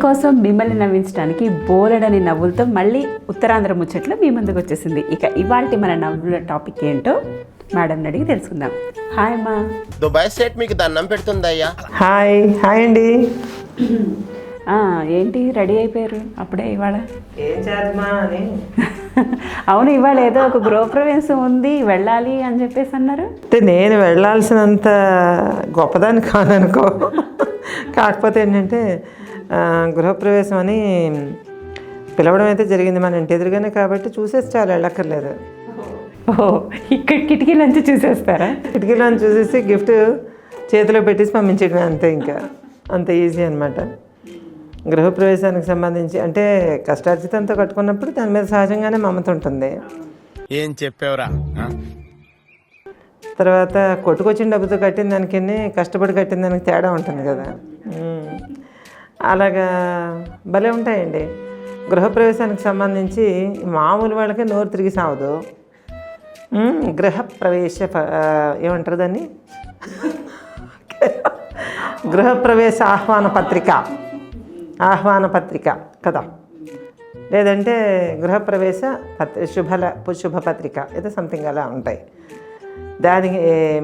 మీకోసం మిమ్మల్ని నవ్వించడానికి బోలెడని నవ్వులతో మళ్ళీ ఉత్తరాంధ్ర ముచ్చట్లు మీ ముందుకు వచ్చేసింది. ఇక ఇవాళ మన నవ్వుల టాపిక్ ఏంటో మేడం అడిగి తెలుసుకుందాం. హాయ్ అమ్మా. దుబాయ్ స్టేట్ మీకు దండం పెడుతుందయ్యా. హాయ్ హాయ్ అండి. ఆ, ఏంటి రెడీ అయిపోయారు అప్పుడే ఇవాళ? అవును ఇవాళ ఏదో ఒక గృహప్రవేశం ఉంది వెళ్ళాలి అని చెప్పేసి అన్నారు. అంటే నేను వెళ్ళాల్సినంత గొప్పదాన్ని కాదనుకో. కాకపోతే ఏంటంటే గృహప్రవేశం అని పిలవడం అయితే జరిగింది మన ఇంటి ఎదురుగానే కాబట్టి చూసేసి చాలా వెళ్ళక్కర్లేదు. ఓ ఇక్కడ కిటికీలోంచి చూసేస్తారా? కిటికీలో చూసేసి గిఫ్ట్ చేతిలో పెట్టేసి పంపించడమే అంతే ఇంకా. అంత ఈజీ అనమాట గృహప్రవేశానికి సంబంధించి అంటే కష్టార్జితంతో కట్టుకున్నప్పుడు దాని మీద సహజంగానే మమత ఉంటుంది. ఏం చెప్పావురా తర్వాత కొట్టుకొచ్చిన డబ్బుతో కట్టిన దానికి కష్టపడి కట్టిన దానికి తేడా ఉంటుంది కదా. అలాగా భలే ఉంటాయండి. గృహప్రవేశానికి సంబంధించి మామూలు వాళ్ళకి నోరు తిరిగి సావదు. గృహప్రవేశ ప- ఏమంటారు దాన్ని? గృహప్రవేశ ఆహ్వాన పత్రిక. ఆహ్వాన పత్రిక కదా. లేదంటే గృహప్రవేశ పత్రి శుభల శుభ పత్రిక. ఏదో సంథింగ్ అలా ఉంటాయి. దానికి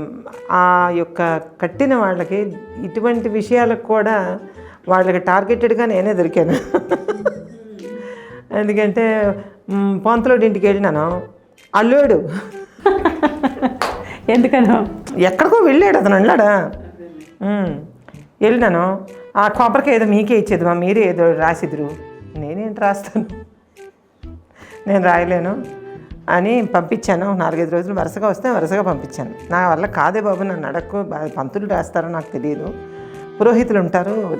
ఆ యొక్క కట్టిన వాళ్ళకి ఇటువంటి విషయాలకు కూడా వాళ్ళకి టార్గెటెడ్గా నేనే దొరికాను. ఎందుకంటే పొంతలోడి ఇంటికి వెళ్ళినాను. అల్లుడు. ఎందుకనో? ఎక్కడికో వెళ్ళాడు అతను వెళ్ళాడా? మ్, వెళ్ళినాను. ఆ కొబ్బరికి ఏదో మీకే ఇచ్చేది మా మీరే ఏదో రాసిద్దురు. నేనేంటి రాస్తాను? నేను రాయలేను అని పంపించాను. నాలుగైదు రోజులు వరుసగా వస్తే వరుసగా పంపించాను. నా వల్ల కాదే బాబు నన్ను అడక్కు బా- పంతులు రాస్తారో నాకు తెలియదు. పురోహితులు ఉంటారు.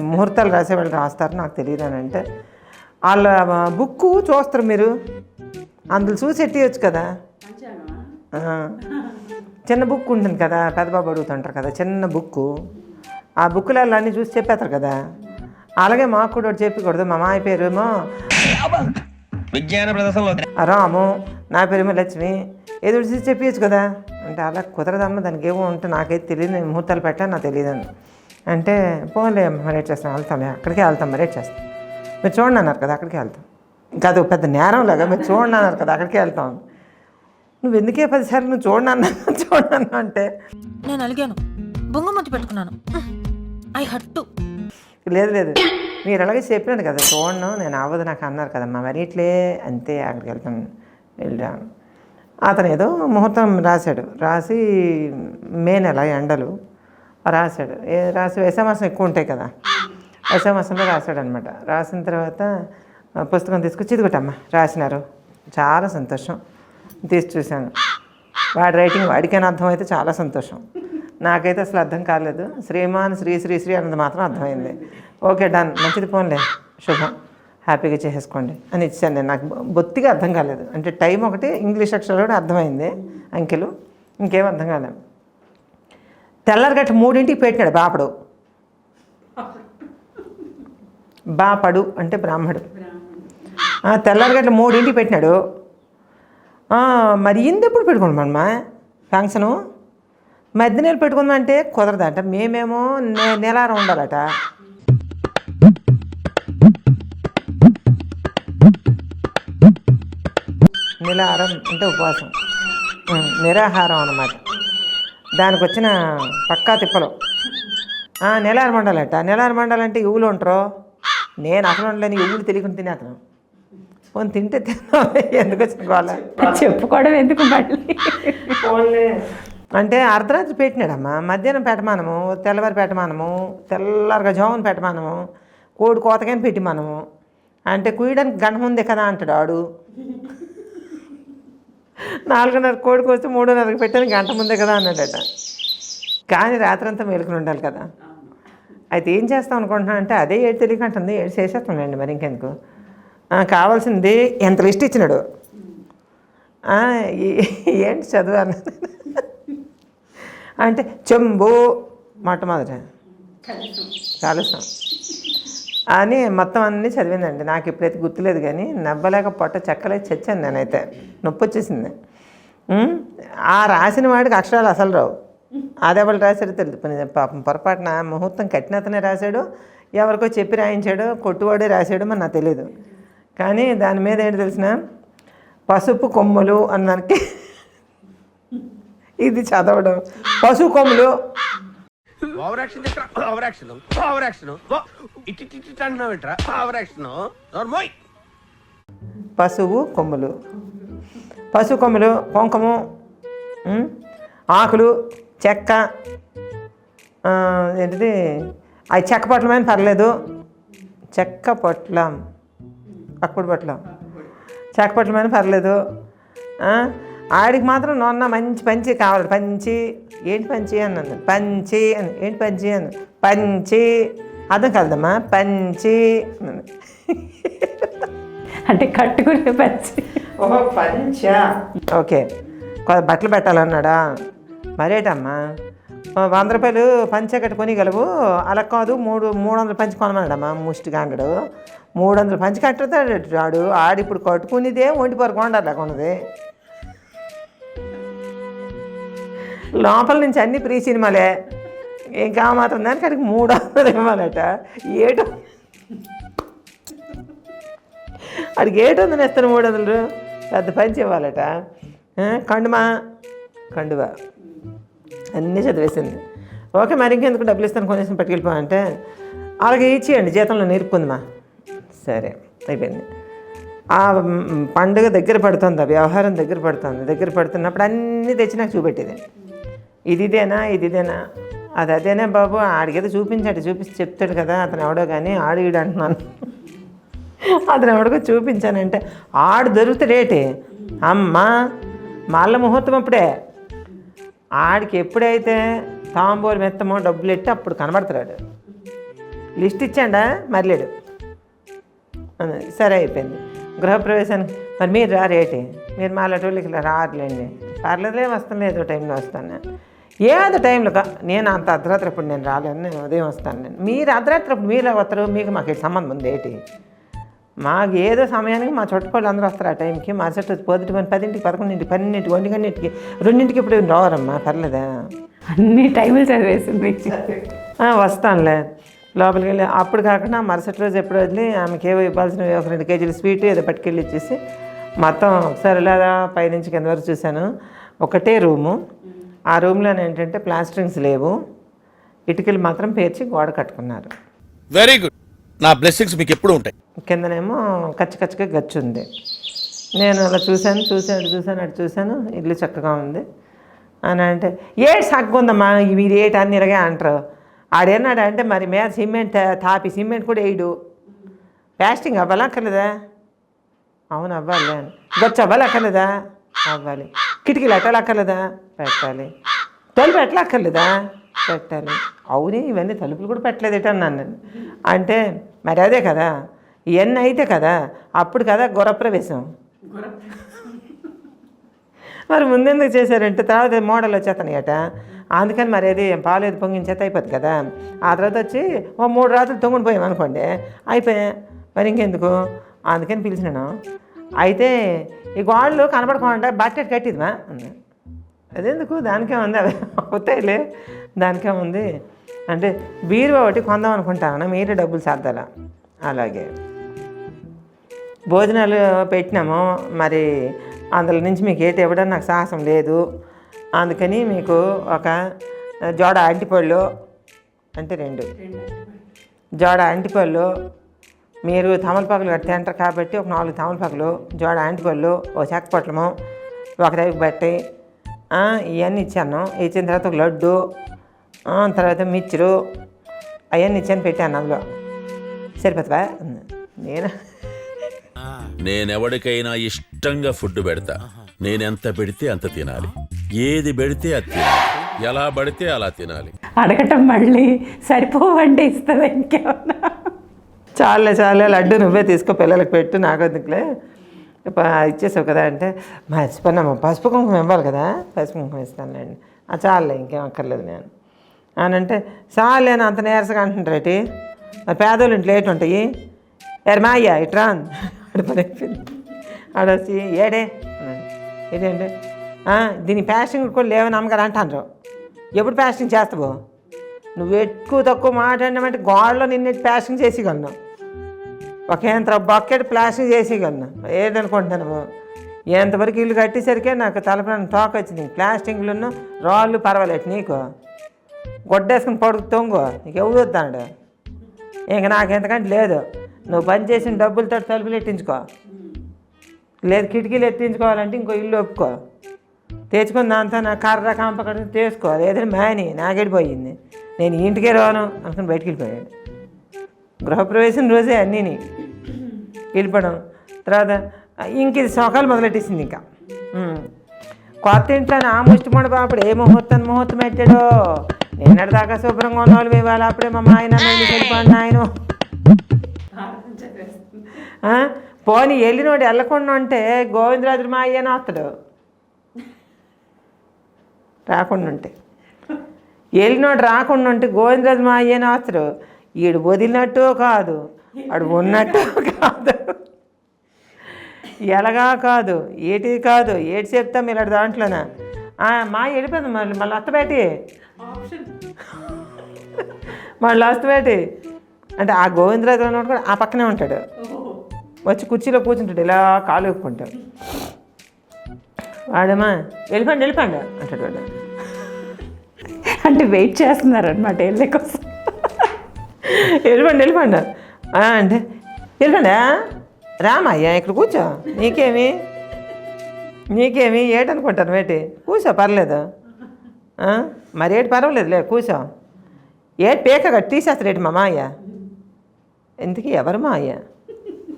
ముహూర్తాలు రాసేవాళ్ళు రాస్తారు. నాకు తెలియదు అని అంటే వాళ్ళ బుక్కు చూస్తారు మీరు. అందులో చూసి ఎట్టియచ్చు కదా. చిన్న బుక్ ఉంటుంది కదా పెద్దబాబు అడుగుతుంటారు కదా చిన్న బుక్కు. ఆ బుక్లలో అన్నీ చూసి చెప్పేస్తారు కదా. అలాగే మాకు కూడా ఒకటి చెప్పకూడదు. మా మాయ పేరేమో విజ్ఞాన ప్రదర్శనలో రాము నా పేరేమో లక్ష్మి. ఏదో చూసి చెప్పచ్చు కదా. అంటే అలా కుదరదమ్మ దానికి ఏమో ఉంటే నాకైతే తెలియదు. నేను ముహూర్తాలు పెట్టా నాకు తెలియదని అంటే పోలే మరి ఏట్ చేస్తాం వెళ్తాంలే అక్కడికే వెళ్తాం మరి ఏట్ చేస్తాం మీరు చూడండి అన్నారు కదా అక్కడికే వెళ్తాం ఇంకా అది పెద్ద నేరం లాగా మీరు చూడండి అన్నారు కదా అక్కడికే వెళ్తాం నువ్వు ఎందుకే పదిసార్లు నువ్వు చూడండి అన్నా చూడండి అన్నా అంటే? నేను అలిగాను. బొంగమతి పెట్టుకున్నాను. ఐ హట్టు లేదు లేదు. మీరు అలాగే చెప్పినారు కదా చూడను నేను అవ్వదు నాకు అన్నారు కదమ్మా మరి ఇట్లే అంతే అక్కడికి వెళ్తాను వెళ్ళాను. అతను ఏదో ముహూర్తం రాశాడు. రాసి మే నెల ఎండలు. రాశాడు. ఏ రాసి వేసమాసం ఎక్కువ ఉంటాయి కదా. వేసమాసంలో రాశాడు అనమాట రాసిన తర్వాత పుస్తకం తీసుకొచ్చి ఇదిగోటమ్మా రాసినారు. చాలా సంతోషం. తీసి చూశాను. వాడి రైటింగ్ వాడికైనా అర్థమైతే చాలా సంతోషం. నాకైతే అసలు అర్థం కాలేదు. శ్రీమాన్ శ్రీ శ్రీ శ్రీ అన్నది మాత్రం అర్థమైంది. Okay done. మంచిది పోన్లే. శుభం. హ్యాపీగా చేసేసుకోండి అని ఇచ్చాను నేను. నాకు బొత్తిగా అర్థం కాలేదు. అంటే టైం ఒకటి ఇంగ్లీష్ అక్షరాలు కూడా అర్థమైంది. అంకెలు. ఇంకేం అర్థం కాలేదు. తెల్లారగట్ట మూడింటికి పెట్టినాడు బాపడు. బాపడు అంటే బ్రాహ్మడు. తెల్లరగట్ల మూడింటికి పెట్టినాడు. మరి ఇందెప్పుడు ఎప్పుడు పెట్టుకోండి ఫంక్షను? మధ్య నెల పెట్టుకుందామంటే కుదరదంట మేమేమో నెలారం ఉండాలట. నిలారం అంటే ఉపవాసం. నిరాహారం అన్నమాట. దానికి వచ్చిన పక్కా తిప్పలు. ఆ, నెలారు మండాలట. నెలారు మండాలంటే ఇవులు ఉంటారు? నేను అసలు ఉండలేని ఇవులు తెలియకుండా తినేతను పోనీ తింటే తిన్నా ఎందుకు వచ్చిన గోళ చెప్పుకోవడం ఎందుకు మళ్ళీ? అంటే అర్ధరాత్రి పెట్టినాడమ్మా. మధ్యాహ్నం పెట్టమానము తెల్లవారి పెట్టమానము తెల్లారిగా జామున పెట్టమానము కోడి కోతకని పెట్టిమానము. అంటే కుయ్యడానికి గంట ముందే కదా అంటాడు ఆడు. నాలుగున్నర కోడి కోస్తే మూడున్నరకు పెట్టాను గంట ముందే కదా అన్నాడట. కానీ రాత్రంతా మేలుకుని ఉండాలి కదా. అయితే ఏం చేస్తాం అనుకుంటున్నా అంటే అదే ఏడు తెలియకంటుంది ఏడు చేసేస్తాంలేండి మరి ఇంకెందుకు? కావాల్సింది ఎంత లిస్ట్ ఇచ్చినాడు? ఏంటి చదువు అన్నాడు అంటే చెంబు మొట్టమొదట. కలుసం. అని మొత్తం అన్నీ చదివిందండి. నాకు ఇప్పుడైతే గుర్తులేదు కానీ నవ్వలేక పొట్ట చెక్కలే చచ్చాను నేనైతే. నొప్పి వచ్చేసింది. ఆ రాసిన వాడికి అక్షరాలు అసలు రావు. అదే వాళ్ళు రాశాడు తెలియదు పాపం పొరపాటున ముహూర్తం కట్టిన అతనే రాశాడు ఎవరికో చెప్పి రాయించాడో కొట్టువాడే రాశాడు మరి నాకు తెలియదు కానీ దాని మీద ఏంటి తెలిసిన? పసుపు కొమ్ములు అన్నానికి ఇది చదవడం. పసుపు కొమ్ములు over action over action over action ఇట్టి ఇట్టి అంటున్నావు ఏంట్రా ఓవర్ యాక్షన్ నోర్మోయ్ పశువు కొమ్ములు. పశువు కొమ్ములు కుంకుమ ఆకులు చెక్క ఏంటిది? అవి చెక్క పొట్లమైన పర్లేదు చెక్క పొట్లం. అప్పుడు పొట్లం. చెక్క పొట్లమైన పర్లేదు ఆడికి మాత్రం నొన్న మంచి పంచి కావాలి పంచి. ఏంటి పంచి? అన్నాను. పంచి అని. ఏంటి పంచి? అని. పంచి. అర్థం కలదమ్మా. పంచి అన్నాను. అంటే కట్టుకునే పంచి. ఓహో పంచ? ఓకే. కొ- బట్టలు పెట్టాలన్నాడా? మరేటమ్మా? వంద రూపాయలు పంచ కట్టుకొని గలవు అలా కాదు మూడు మూడు వందలు పంచి కొనమన్నాడమ్మా ముష్టి గాండడు మూడు వందలు పంచి కట్టుతాడు వాడు. ఆడిప్పుడు కట్టుకునేదే ఒంటి పరకు కొండాలి కొన్నది. లోపల నుంచి అన్ని ప్రీ సినిమాలే. ఇంకా మాత్రం దానికి అడిగి మూడు వందలు ఇవ్వాలట. ఏటో అడిగి ఏడు వందలు ఇస్తాను మూడు వందలు. పెద్ద పంచి ఇవ్వాలట. కండుమా. కండువా. అన్నీ చదివేసింది. ఓకే మరి ఇంకెందుకు డబ్బులు ఇస్తాను కొంచెం పట్టుకెళ్ళిపో అంటే అలాగే ఇచ్చేయండి జీతంలో నేర్పుకుందిమా. సరే అయిపోయింది. ఆ పండుగ దగ్గర పడుతుంది ఆ వ్యవహారం దగ్గర పడుతుంది. దగ్గర పడుతున్నప్పుడు అన్నీ తెచ్చి నాకు చూపెట్టేది. ఇదిదేనా ఇదిదేనా? అది అదేనా బాబు ఆడికేదో చూపించాడు చూపిస్తే చెప్తాడు కదా అతను ఎవడో కానీ ఆడు అంటున్నాను. అతను ఎవడికో చూపించానంటే ఆడు దొరుకుతాడేటి అమ్మా మళ్ళ ముహూర్తం అప్పుడే. ఆడికి ఎప్పుడైతే తాంబూలు మెత్తమో డబ్బులు ఎట్టి అప్పుడు కనబడతాడు లిస్ట్ ఇచ్చాడా? మర్లేడు. సరే అయిపోయింది. గృహప్రవేశానికి మరి మీరు రారేటి మీరు మాలాటోళ్ళకి ఇలా రారులేండి. పర్లేదులే వస్తాను ఏదో టైంలో వస్తాను. నేను ఏదో టైంలో కా- నేను అంత అర్ధరాత్రి అప్పుడు నేను రాలేను నేను ఉదయం వస్తాను నేను. మీరు అర్ధరాత్రి అప్పుడు మీరు వస్తారు మీకు మాకు సంబంధం ఉంది ఏంటి? మాకు ఏదో సమయానికి మా చుట్టుపక్కల అందరూ వస్తారు ఆ టైంకి మరుసటి రోజు పొద్దుటి పని పదింటికి పదకొండింటికి పన్నెండింటికి ఒంటిగంటికి రెండింటికి ఇప్పుడు రావరమ్మా? పర్లేదా? అన్ని టైములు చదివేసింది. వస్తానులే. లోపలికి వెళ్ళి అప్పుడు కాకుండా మరుసటి రోజు ఎప్పుడు వదిలి ఆమెకి ఏవో ఇవ్వాల్సినవి ఒక రెండు కేజీలు స్వీట్ ఏదో పట్టుకెళ్ళి ఇచ్చేసి మొత్తం ఒకసారి ఇలా పైనుంచి కింద వరకు చూశాను. ఒకటే రూము. ఆ రూమ్లో ఏంటంటే ప్లాస్టరింగ్స్ లేవు. ఇటుకలు మాత్రం పేర్చి గోడ కట్టుకున్నారు. వెరీ గుడ్ నా బ్లెస్సింగ్స్ మీకు ఎప్పుడు ఉంటాయి. కిందనేమో కచ్చి కచ్చిగా గచ్చు ఉంది. నేను అలా చూశాను చూశాను అటు చూశాను అటు చూశాను. ఇల్లు చక్కగా ఉంది. అని అంటే ఏ సగ్గుందమ్మా మీరు ఏటి అన్ని ఇరగా అంటారు? ఆడేనాడు అంటే మరి మీద సిమెంట్ తాపి సిమెంట్ కూడా వేయడు ప్లాస్టింగ్ అవ్వాలక్కర్లేదా? అవును అవ్వాలి. అని గచ్చు అవ్వాలక్కర్లేదా? అవ్వాలి. కిటికీలు ఎట్టాలక్కర్లేదా? పెట్టాలి. తలుపు ఎట్లక్కర్లేదా పెట్టాలి. అవునే ఇవన్నీ తలుపులు కూడా పెట్టలేదు అన్నాను నేను. అంటే మరి అదే కదా ఇవన్నీ అయితే కదా అప్పుడు కదా గురప్రవేశం మరి ముందెందుకు చేశారంటే తర్వాత మోడల్ వచ్చేస్తాను అందుకని మరి అది పాలేదు పొంగించేత అయిపోద్ది కదా. ఆ తర్వాత వచ్చి ఓ మూడు రాత్రులు తొంగుని పోయాం అనుకోండి. అయిపోయా. మరి ఇంకెందుకు? అందుకని పిలిచినాను. అయితే ఈ గోళ్ళు కనపడకుండా బట్టెట్ కట్టిదిమా అన్నా. అదెందుకు? దానికే ఉంది. అవి అవుతాయిలే దానికే ఉంది. అంటే బీరువా ఒకటి కొందాం అనుకుంటాను? మీరే డబ్బులు సర్దాలా? అలాగే. భోజనాలు పెట్టినాము. మరి అందులో నుంచి మీకు ఏటి ఇవ్వడం నాకు సాహసం లేదు. అందుకని మీకు ఒక జోడ అంటిపళ్ళు అంటే రెండు. జోడ అంటిపళ్ళు మీరు తమలపాకులు కట్టి తింటారు కాబట్టి ఒక నాలుగు తమలపాకులు జోడ అంటిపళ్ళు ఒక చెక్క పొట్లము ఒక రైపు బట్టి ఇవన్నీ ఇచ్చాను. ఇచ్చిన తర్వాత ఒక లడ్డు తర్వాత మిక్చరు అవన్నీ ఇచ్చాను పెట్టాను అందులో. సరిపోతుందా? నేను నేనెవడికైనా ఇష్టంగా ఫుడ్ పెడతా. నేనెంత పెడితే అంత తినాలి. ఏది పెడితే అది తినాలి. ఎలా పడితే అలా తినాలి. అడగటం మళ్ళీ సరిపోవండి ఇస్తుంది ఇంకేమన్నా చాలే చాలే లడ్డు నువ్వే తీసుకో పిల్లలకి పెట్టు నాకు ఇచ్చేసావు కదా అంటే మర్చిపోయినామా పసుపు కుంకుమ ఇవ్వాలి కదా పసుపు కుంకుమ ఇస్తానులేండి ఆ చాలే ఇంకేం అక్కర్లేదు నేను. అని అంటే చాలేను అంత నీరసగా అంటుంటారేటి మరి పేదోళ్ళు ఇంట్లో ఏటి ఉంటాయి? ఎర మాయ్యా ఇట్రా అంది. ఆడ పని ఆడొచ్చి ఏడే? ఏంటంటే దీని ప్యాషింగ్ కూడా లేవని అమ్మగారు అంటాను ఎప్పుడు ప్యాషింగ్ చేస్తావు? నువ్వు ఎక్కువ తక్కువ మాట్లాడినామంటే గోడలో నిన్ను ప్యాసింగ్ చేసేయగలను ఒక బకెట్ ప్లాస్టింగ్ చేసేయగలను ఏదనుకుంటున్నాను ఎంతవరకు ఇల్లు కట్టేసరికే నాకు తలపడానికి తోక వచ్చింది. ప్లాస్టింగ్లను రాళ్ళు పర్వాలేదు నీకు. గొడ్డేసుకుని పడుకు తొంగు. నీకు ఎవరు వద్దాడు ఇంక నాకు ఎంతకంటే లేదు. నువ్వు పని చేసిన డబ్బులతో తలుపులు ఎట్టించుకో. లేదు కిటికీలు ఎత్తించుకోవాలంటే ఇంకో ఇల్లు ఒప్పుకో. తెచ్చుకుని దాంతో నా కర్ర కంప కట్టుకుని తీసుకో. ఏదైనా మేని నాకెళ్ళిపోయింది నేను ఇంటికే రాను అనుకుని బయటికి వెళ్ళిపోయాడు. గృహప్రవేశం రోజే అన్నీని వెళ్ళిపోవడం. తర్వాత ఇంక ఇది శోకాలు మొదలెట్టేసింది ఇంకా. కొత్త ఇంట్లో నా ముష్టిమూడ బాపుడు ఏ ముహూర్తం ముహూర్తం పెట్టాడో? నిన్నటి దాకా శుభ్రంగా ఉన్న వాళ్ళు ఇవాళ అప్పుడే మా ఆయన వెళ్ళిపోండి ఆయన పోనీ వెళ్ళినోడు వెళ్ళకుండా ఉంటే గోవిందరాజు మా అయ్యన వస్తాడు. రాకుండా ఉంటే. వెళ్ళినోడు రాకుండా ఉంటే గోవిందరాజు మా అయ్యనే వస్తాడు. ఈడు వదిలినట్టు కాదు వాడు ఉన్నట్టు కాదు. ఎలాగా కాదు ఏటి కాదు ఏటి చెప్తాం ఇలాంటి దాంట్లోన. ఆ, మా వెళ్ళిపోయింది మళ్ళీ మళ్ళీ అత్తబేటి మళ్ళీ అత్తబేటి అంటే ఆ గోవిందరాజు అన్నవాడు కూడా ఆ పక్కనే ఉంటాడు. వచ్చి కుర్చీలో కూర్చుంటాడు ఇలా కాలు ఒప్పుకుంటాడు వాడమ్మా వెళ్ళిపోండి వెళ్ళిపోండి అంటాడు వాడు. అంటే వెయిట్ చేస్తున్నారు అనమాట వెళ్ళే కోసం. వెళ్ళిపోండి వెళ్ళిపోండి. అంటే వెళ్ళిపోండి రామయ్యా ఇక్కడ కూర్చో. నీకేమి? నీకేమి? ఏటనుకుంటాను వేటి? కూర్చో పర్లేదు. మరి ఏటి పర్వాలేదులే కూర్చో. ఏటి పేక కట్టి తీసేస్తాడు ఏటి మా మాయ ఎందుకు ఎవరు మా అయ్య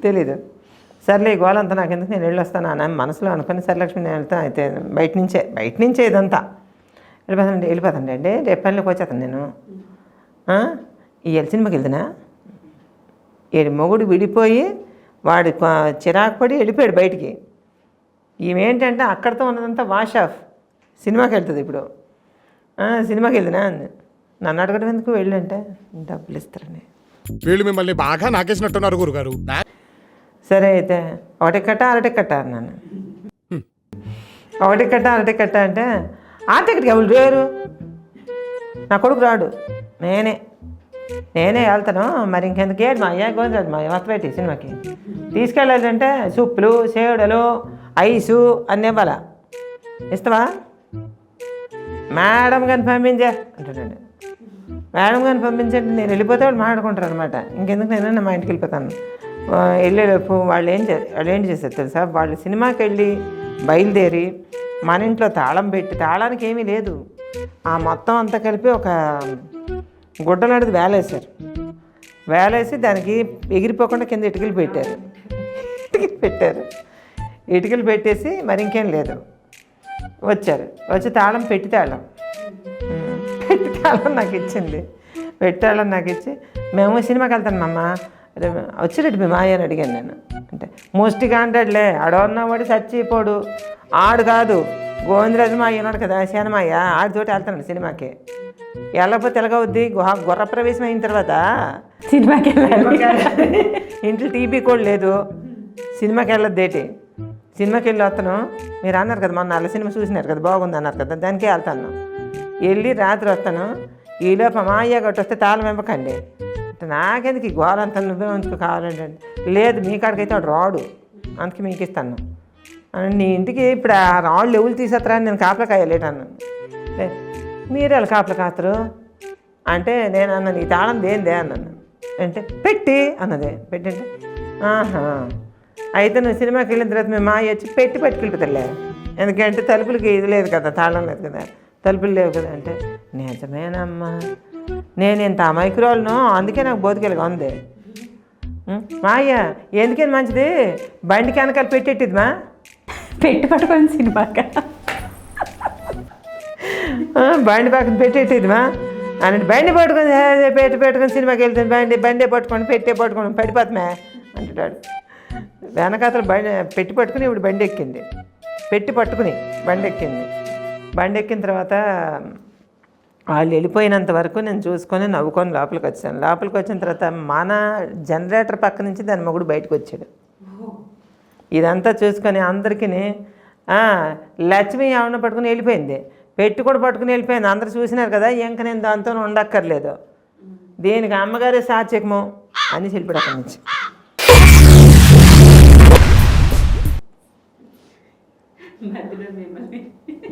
తెలీదు. సర్లే ఈ గోలంతా నాకు ఎందుకు నేను వెళ్ళొస్తాను అని మనసులో అనుకుని సరలక్ష్మి నేను వెళ్తాను అయితే బయట నుంచే బయట నుంచే ఇదంతా. వెళ్ళిపోతానండి వెళ్ళిపోతానండి అండి రేపు పనిలోకి వచ్చేస్తాను నేను. ఈ సినిమాకి వెళ్తున్నా? ఏడు మొగుడు విడిపోయి వాడు చిరాకు పడి వెళ్ళిపోయాడు బయటికి. ఈమెంటంటే అక్కడితో ఉన్నదంతా వాష్ ఆఫ్. సినిమాకి వెళ్తుంది ఇప్పుడు. సినిమాకి వెళ్తున్నా నన్ను అడగడం ఎందుకు వెళ్ళంటే? డబ్బులు ఇస్తారని వీళ్ళు మిమ్మల్ని బాగా నాకేసినట్టున్నారు గురుగారు. సరే అయితే ఒకటి కట్ట అరటి కట్ట అన్నాను. ఒకటి కట్ట అరటి కట్ట అంటే ఆ టికెట్కి ఎవరు లేరు? నా కొడుకు రాడు. నేనే. నేనే వెళ్తాను మరి ఇంకెందుకు? ఏడు మా అయ్యా గోవిందరాజు మా వస్తపెట్టి సినిమాకి. తీసుకెళ్ళాలంటే సూపులు సేవడలు ఐసు అన్నీ ఇవ్వాలా? ఇస్తావా? మేడం కానీ పంపించే అంటాడండి మేడం గారిని పంపించండి నేను వెళ్ళిపోతే వాళ్ళు మాట్లాడుకుంటారు అనమాట ఇంకెందుకు నేను మా ఇంటికి వెళ్ళిపోతాను. ఆ, వెళ్ళేలోపు వాళ్ళు ఏం చే వాళ్ళు ఏం చేస్తారు తెలుసా? వాళ్ళు సినిమాకి వెళ్ళి బయలుదేరి మన ఇంట్లో తాళం పెట్టి తాళానికి ఏమీ లేదు. ఆ మొత్తం అంతా కలిపి ఒక గుడ్డలాంటిది వేలేశారు. వేలేసి దానికి ఎగిరిపోకుండా కింద ఇటుకలు పెట్టారు. ఇటుకలు పెట్టారు. ఇటుకలు పెట్టేసి మరి ఇంకేం లేదు. వచ్చారు. వచ్చి తాళం పెట్టి తాళం. పెట్టి తాళం నాకు ఇచ్చింది. పెట్టి తాళం నాకు ఇచ్చి మేము సినిమాకి వెళ్తాను అమ్మ అదే మీ మాయ అని అడిగాను నేను. అంటే మోస్ట్గా కాంటాడులే ఆడవన్నా చచ్చిపోడు. ఆడు కాదు. గోవిందరాజు మా ఉన్నాడు కదా శనమాయ ఆడితోటి వెళ్తాను సినిమాకి. వెళ్ళకపోతే ఎలాగవుద్ది గుహ గుర్ర ప్రవేశం అయిన తర్వాత సినిమాకి వెళ్ళాలి. ఇంట్లో టీవీ కూడా లేదు. సినిమాకి వెళ్ళొద్దేటి సినిమాకి వెళ్ళి వస్తాను. మీరు అన్నారు కదా మొన్న నల్ల సినిమా చూసినారు కదా బాగుంది అన్నారు కదా దానికే వెళ్తాను. వెళ్ళి రాత్రి వస్తాను. ఈలోపు మా అయ్య గట్టు వస్తే తాళం వెంపకండి నాకెందుకు ఈ గోలంతా నువ్వే ఉంచుకో కావాలంటే? అంటే, లేదు మీ కాడికైతే వాడు రాడు. అందుకే మీకు ఇస్తాను. అని నీ ఇంటికి ఇప్పుడు ఆ రాళ్ళు ఎవరు తీసేస్తారా నేను కాపలా కాయలేట అన్నాను లే, మీరే కాపలు కాతరు అంటే నేను అన్నాను ఈ తాళం దేందే అన్నాను. అంటే పెట్టి అన్నదే. పెట్టి అంటే ఆహా. అయితే నువ్వు సినిమాకి వెళ్ళిన తర్వాత మేము మా వచ్చి పెట్టి పట్టుకెళ్ళిపోతారులే ఎందుకంటే తలుపులకి ఇది లేదు కదా తాళం లేదు కదా. తలుపులు లేవు కదా అంటే నిజమేనమ్మా. నేను ఇంత అమాయకురాలను అందుకే నాకు బోతికెళ్ళగా ఉంది. మా మాయ ఎందుకని మంచిది? బండికి వెనకాల పెట్టేట్టిదిమా పెట్టి పట్టుకొని సినిమాకి? బండి పక్కన పెట్టేటిదిమా అని బండి పట్టుకొని పెట్టి పెట్టుకొని సినిమాకి వెళ్తాను బండి బండే పట్టుకొని పెట్టే పట్టుకొని పడిపోతామే అంటున్నాడు. వెనకాతలు బండి పెట్టి పట్టుకుని ఇప్పుడు బండి ఎక్కింది. పెట్టి పట్టుకుని బండి ఎక్కింది. బండి ఎక్కిన తర్వాత వాళ్ళు వెళ్ళిపోయినంత వరకు నేను చూసుకొని నవ్వుకొని లోపలికి వచ్చాను. లోపలికి వచ్చిన తర్వాత మన జనరేటర్ పక్క నుంచి దాని మొగుడు బయటకు వచ్చాడు. ఇదంతా చూసుకొని అందరికీ లక్ష్మి ఆవిడ పట్టుకుని వెళ్ళిపోయింది. పెట్టి కూడా పట్టుకుని వెళ్ళిపోయింది. అందరు చూసినారు కదా ఇంక నేను దాంతో ఉండక్కర్లేదు. దేనికి అమ్మగారే సాత్యకము అని చెప్పాడు అక్కడి నుంచి.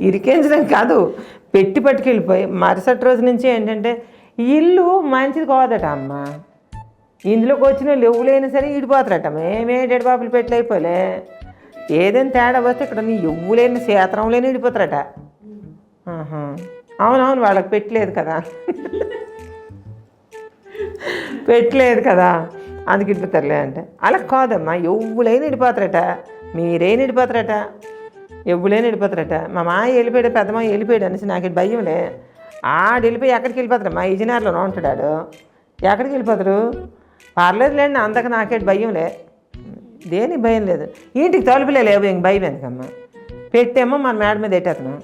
ఇరికించడం కాదు పెట్టి పట్టుకెళ్ళిపోయి మరుసటి రోజు నుంచి ఏంటంటే ఇల్లు మంచిది కాదట అమ్మ. ఇందులోకి వచ్చిన ఎవ్వులైనా సరే ఇడిపోతారట మేమేటెడు బాబులు పెట్టి అయిపోలే? ఏదైనా తేడా వస్తే ఇక్కడ నీ ఎవ్వులేని సేతరంలోనే ఇడిపోతారట ఆహా. అవునవును వాళ్ళకి పెట్టలేదు కదా. పెట్టలేదు కదా. అందుకు ఇడిపోతారులే అంటే. అలా కాదమ్మా ఎవ్వులైన ఇడిపోతారట. మీరైనా ఇడిపోతారట. ఎవ్వులైన ఇడిపోతారట. మా మా వెళ్ళిపోయాడు పెద్దమ్మ వెళ్ళిపోయాడు అనేసి నాకు భయంలే ఆడు వెళ్ళిపోయి ఎక్కడికి వెళ్ళిపోతాడు? మా ఇజనార్లోనే ఉంటాడు ఆడు ఎక్కడికి వెళ్ళిపోతారు పర్లేదులేండి అందక నాకేటి భయంలే దేనికి భయం లేదు. ఇంటికి తలుపులే లేవు ఇంక భయం ఎందుకమ్మా? పెట్టేమో మన మేడ మీద ఎట్టేతను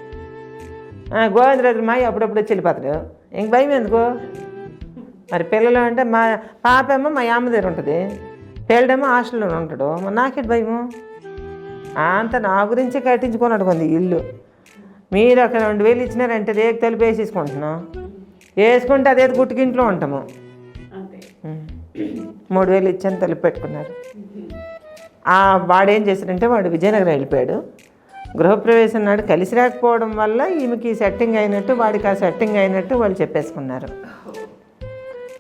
గోవిందరాజు మాయ అప్పుడప్పుడు వచ్చి వెళ్ళిపోతాడు. ఇంక భయం ఎందుకు? మరి పిల్లలు అంటే మా పాప ఏమో మా అమ్మ దగ్గర ఉంటుంది. పిల్లడేమో హాస్టల్లో ఉంటాడు. మరి నాకేంటి భయము? అంత నా గురించి కట్టించుకున్నాడు కొంది ఇల్లు. మీరు ఒక రెండు వేలు ఇచ్చినారంటే రేపు తలుపు వేసేసుకుంటున్నాం. వేసుకుంటే అదే గుట్టుకింట్లో ఉంటాము. మూడు వేలు ఇచ్చాను తలుపు పెట్టుకున్నారు. వాడు ఏం చేశాడంటే వాడు విజయనగరం వెళ్ళిపోయాడు. గృహప్రవేశం నాడు కలిసి రాకపోవడం వల్ల ఈమెకి సెట్టింగ్ అయినట్టు వాడికి ఆ సెట్టింగ్ అయినట్టు వాళ్ళు చెప్పేసుకున్నారు.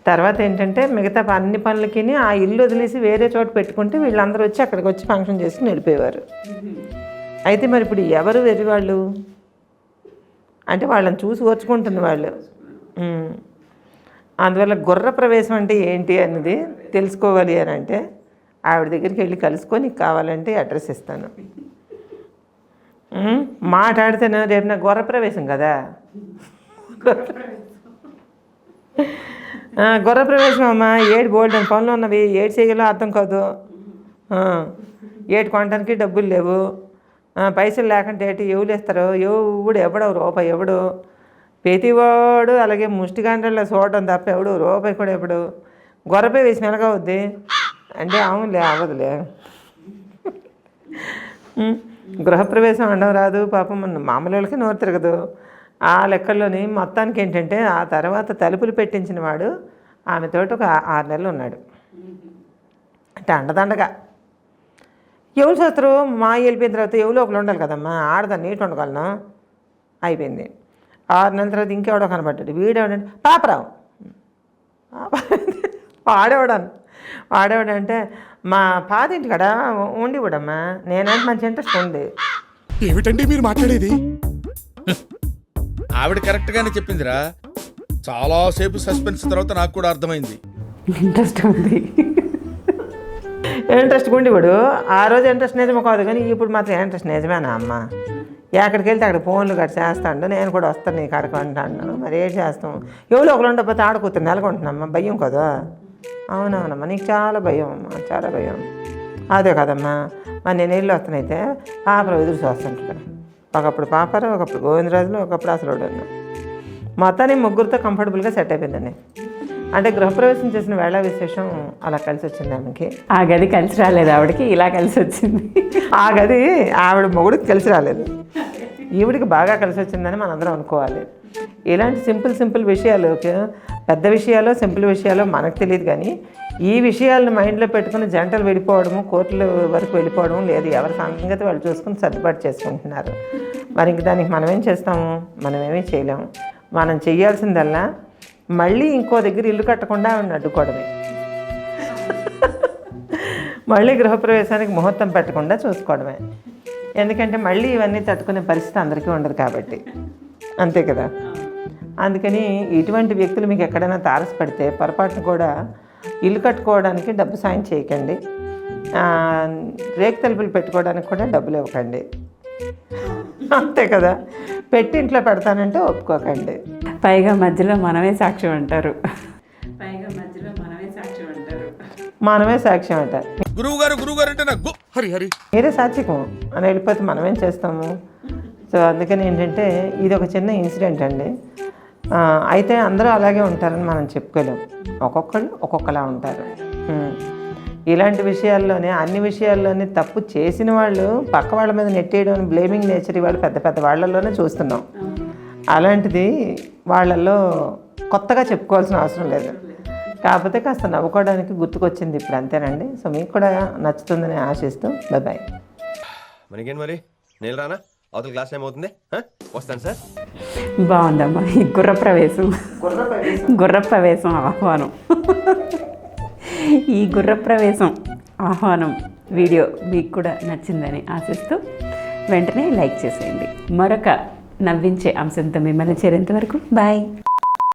తర్వాత ఏంటంటే మిగతా అన్ని పనులకి ఆ ఇల్లు వదిలేసి వేరే చోట పెట్టుకుంటే వీళ్ళందరూ వచ్చి అక్కడికి వచ్చి ఫంక్షన్ చేసుకుని వెళ్ళిపోయేవారు. అయితే మరి ఇప్పుడు ఎవరు వెర్రి వాళ్ళు అంటే వాళ్ళని చూసి ఓర్చుకుంటుంది వాళ్ళు. అందువల్ల గుర్ర ప్రవేశం అంటే ఏంటి అన్నది తెలుసుకోవాలి అని అంటే ఆవిడ దగ్గరికి వెళ్ళి కలుసుకొని కావాలంటే అడ్రస్ ఇస్తాను. మాట్లాడితే నేను రేపు నా గుర్ర ప్రవేశం కదా? గొర్రప్రవేశం అమ్మ ప్రవేశం అమ్మా. ఏడు బోల్డ్ పనులు ఉన్నవి. ఏడు చేయగలో అర్థం కాదు. ఏడు కొనడానికి డబ్బులు లేవు. పైసలు లేకుంటే ఏటి? ఎవరు ఎవడు ఎవడవు రూపాయి ఎవడు? ప్రతివాడు అలాగే ముష్టిగంటల్లో చూడడం తప్ప ఎవడు రూపాయి కూడా ఎవడు? గొర్రపై వేసి మెలగవుద్ది అంటే అవునులే అవ్వదులే. గృహప్రవేశం అనడం రాదు పాపం మన మామూలు వాళ్ళకి నోరు తిరగదు. ఆ లెక్కల్లోని మొత్తానికి ఏంటంటే ఆ తర్వాత తలుపులు పెట్టించిన వాడు ఆమెతోటి ఒక ఆరు నెలలు ఉన్నాడు. అంటే అండదండగా ఎవరు చేస్తారు మా వెళ్ళిపోయిన తర్వాత ఎవరు ఒకరు ఉండాలి కదమ్మా ఆడదాన్ని నీటి ఉండగలను. అయిపోయింది. ఆరు నెలల తర్వాత ఇంకెవడో కనబడ్డాడు. వీడెవడంటే పాపరావు. వాడేవాడాను వాడేవాడంటే మా పాతింటి కాడ ఉండి కూడమ్మా. నేనంటే మంచి ఇంట్రెస్ట్ ఉంది. ఏమిటండి మీరు మాట్లాడేది? ఆవిడ కరెక్ట్ గానే చెప్పిందిరా. చాలా సేపు సస్పెన్స్ తర్వాత నాకు కూడా అర్థమైంది. ఇంట్రెస్ట్ ఉంది. ఇంట్రెస్ట్ గుండివాడు ఆ రోజు ఇంట్రెస్ట్ నిజమే కాదు కానీ ఇప్పుడు మాత్రం ఇంట్రెస్ట్ నిజమేనా అమ్మ? ఎక్కడికి వెళ్తే అక్కడ ఫోన్లు కట్టి చేస్తాడు నేను కూడా వస్తాను నీ కాడకు అంటాను మరి ఏం చేస్తాం? ఎవరో ఒకరు ఉండకపోతే ఆడుకూతురు నెలకొంటున్నామ్మా భయం కదా. అవునవునమ్మా నీకు చాలా భయం అమ్మా చాలా భయం. అదే కదమ్మా మరి నేను వెళ్ళి వస్తానైతే పాపలు ఎదురు చూస్తుంటాను ఒకప్పుడు పాపారావు ఒకప్పుడు గోవిందరాజులు ఒకప్పుడు అసలు మొత్తాన్ని ముగ్గురితో కంఫర్టబుల్గా సెట్ అయిపోయిందండి. అంటే గృహప్రవేశం చేసిన వేళ విశేషం అలా కలిసి వచ్చింది ఆమెకి. ఆ గది కలిసి రాలేదు ఆవిడకి ఇలా కలిసి వచ్చింది. ఆ గది ఆవిడ మొగుడికి కలిసి రాలేదు. ఈవిడికి బాగా కలిసి వచ్చిందని మనందరం అనుకోవాలి. ఇలాంటి సింపుల్ సింపుల్ విషయాలు పెద్ద విషయాలు సింపుల్ విషయాలు మనకు తెలియదు కానీ ఈ విషయాలను మైండ్లో పెట్టుకుని జంటలు వెళ్ళిపోవడము కోర్టుల వరకు వెళ్ళిపోవడం లేదు. ఎవరి సంగతి వాళ్ళు చూసుకుని సర్దుబాటు చేసుకుంటున్నారు. మరి ఇంక దానికి మనం ఏం చేస్తాము? మనం ఏమీ చేయలేము. మనం చేయాల్సిందల్లా మళ్ళీ ఇంకో దగ్గర ఇల్లు కట్టకుండా ఆవిడని అడ్డుకోవడమే. మళ్ళీ గృహప్రవేశానికి ముహూర్తం పెట్టకుండా చూసుకోవడమే. ఎందుకంటే మళ్ళీ ఇవన్నీ తట్టుకునే పరిస్థితి అందరికీ ఉండదు కాబట్టి. అంతే కదా? అందుకని ఇటువంటి వ్యక్తులు మీకు ఎక్కడైనా తారసపడితే పొరపాటును కూడా ఇల్లు కట్టుకోవడానికి డబ్బు సాయం చేయకండి. ఆ, రేకు తలుపులు పెట్టుకోవడానికి కూడా డబ్బులు ఇవ్వకండి. అంతే కదా? పెట్టి ఇంట్లో పెడతానంటే ఒప్పుకోకండి. పైగా మధ్యలో మనమే సాక్ష్యం అంటారు. పైగా మధ్యలో మనమే సాక్ష్యం అంటారు. మనమే సాక్ష్యం అంట గురువు గారు గురువు గారు అంటే నాకు హరి హరి. మీరే సాత్వికం. అని వెళ్ళిపోతే మనం ఏం చేస్తాము? సో అందుకని ఏంటంటే ఇది ఒక చిన్న ఇన్సిడెంట్ అండి. అయితే అందరూ అలాగే ఉంటారని మనం చెప్పుకోలేం. ఒక్కొక్కళ్ళు ఒక్కొక్కలా ఉంటారు. ఇలాంటి విషయాల్లోనే అన్ని విషయాల్లోనే తప్పు చేసిన వాళ్ళు పక్క వాళ్ళ మీద నెట్టేయడం బ్లేమింగ్ నేచర్ వాళ్ళు పెద్ద పెద్ద వాళ్ళల్లోనే చూస్తున్నాం. అలాంటిది వాళ్ళల్లో కొత్తగా చెప్పుకోవాల్సిన అవసరం లేదు. కాకపోతే కాస్త నవ్వుకోవడానికి గుర్తుకొచ్చింది ఇప్పుడు అంతేనండి. సో మీకు కూడా నచ్చుతుందని ఆశిస్తూ బాయ్ బాయ్ మనకేం మరి? నేను రానా అవతల క్లాస్ టైం అవుతుంది. వస్తాను సార్. బాగుందమ్మా. ఈ గుర్ర ప్రవేశం. గుర్ర ప్రవేశం ఆహ్వానం. ఈ గుర్ర ప్రవేశం ఆహ్వానం వీడియో మీకు కూడా నచ్చిందని ఆశిస్తూ వెంటనే లైక్ చేసేయండి. మరొక నవ్వించే అంశంతో మిమ్మల్ని చేరేంత వరకు. బాయ్.